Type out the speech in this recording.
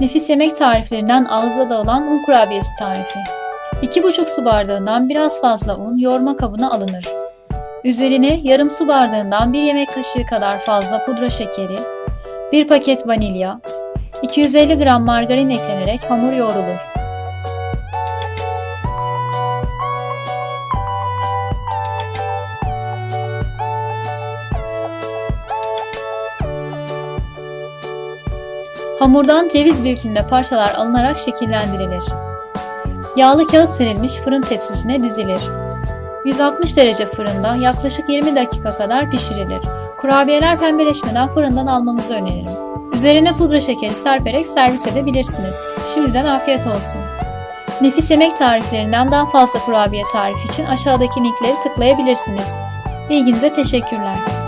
Nefis yemek tariflerinden ağızda dağılan un kurabiyesi tarifi. 2,5 su bardağından biraz fazla un yoğurma kabına alınır. Üzerine yarım su bardağından 1 yemek kaşığı kadar fazla pudra şekeri, 1 paket vanilya, 250 gram margarin eklenerek hamur yoğrulur. Hamurdan ceviz büyüklüğünde parçalar alınarak şekillendirilir. Yağlı kağıt serilmiş fırın tepsisine dizilir. 160 derece fırında yaklaşık 20 dakika kadar pişirilir. Kurabiyeler pembeleşmeden fırından almanızı öneririm. Üzerine pudra şekeri serperek servis edebilirsiniz. Şimdiden afiyet olsun. Nefis yemek tariflerinden daha fazla kurabiye tarifi için aşağıdaki linkleri tıklayabilirsiniz. İlginize teşekkürler.